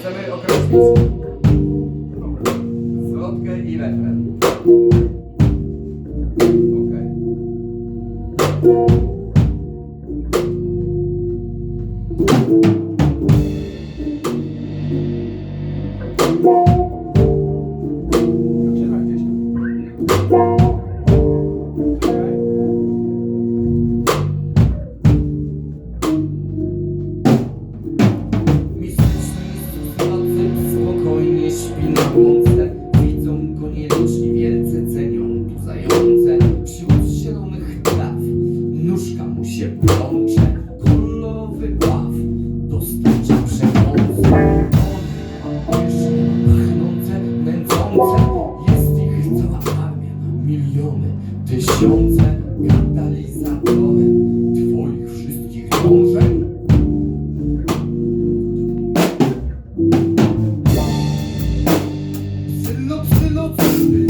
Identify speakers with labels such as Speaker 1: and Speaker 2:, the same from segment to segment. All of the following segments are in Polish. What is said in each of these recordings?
Speaker 1: Chcemy określić zwrotkę i refren. Okej. Zaczynaj
Speaker 2: tysiące Katalizatorem twoich wszystkich dążeń Psylo, psylo, typy.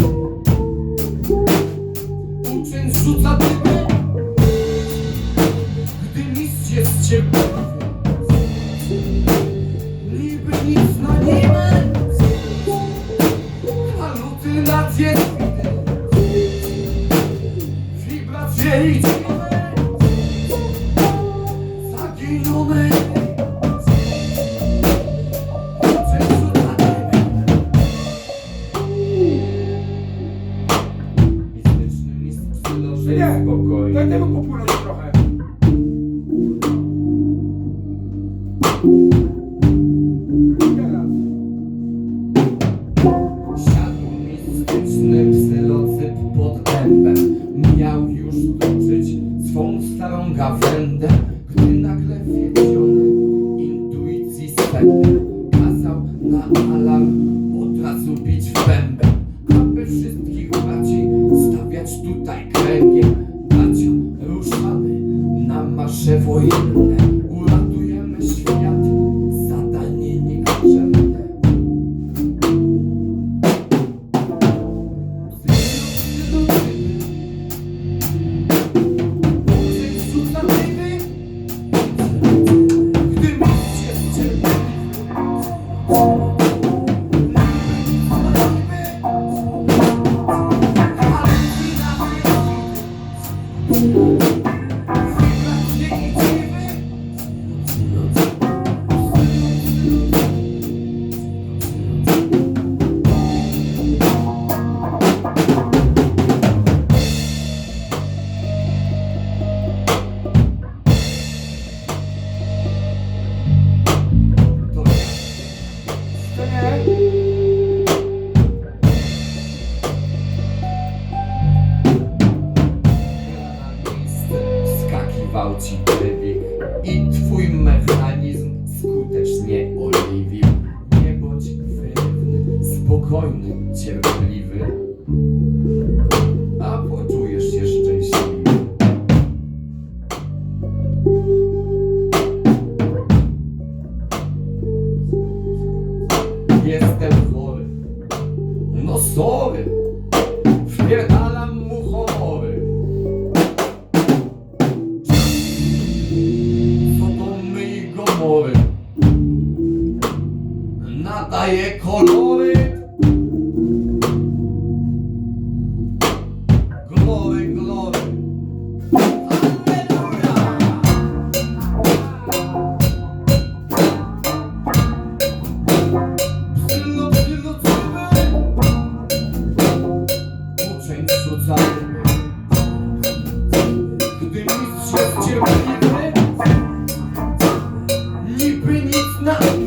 Speaker 2: Gdy mistrz jest cierpliwy Niby nic na niby Halutynacje Mistrz psyloży
Speaker 1: Nie,
Speaker 2: spokojnie
Speaker 1: popłynąć Cristo
Speaker 2: Skakiwał ci trybik i twój mechanizm skutecznie oliwił. Nie bądź wyrywny, spokojny, cierpliwy, a poczujesz swoje kolory Glory, glory Bzylo, bzylo, Uczeń rzucamy Gdy mistrz jest cierpliwy Niby nic nam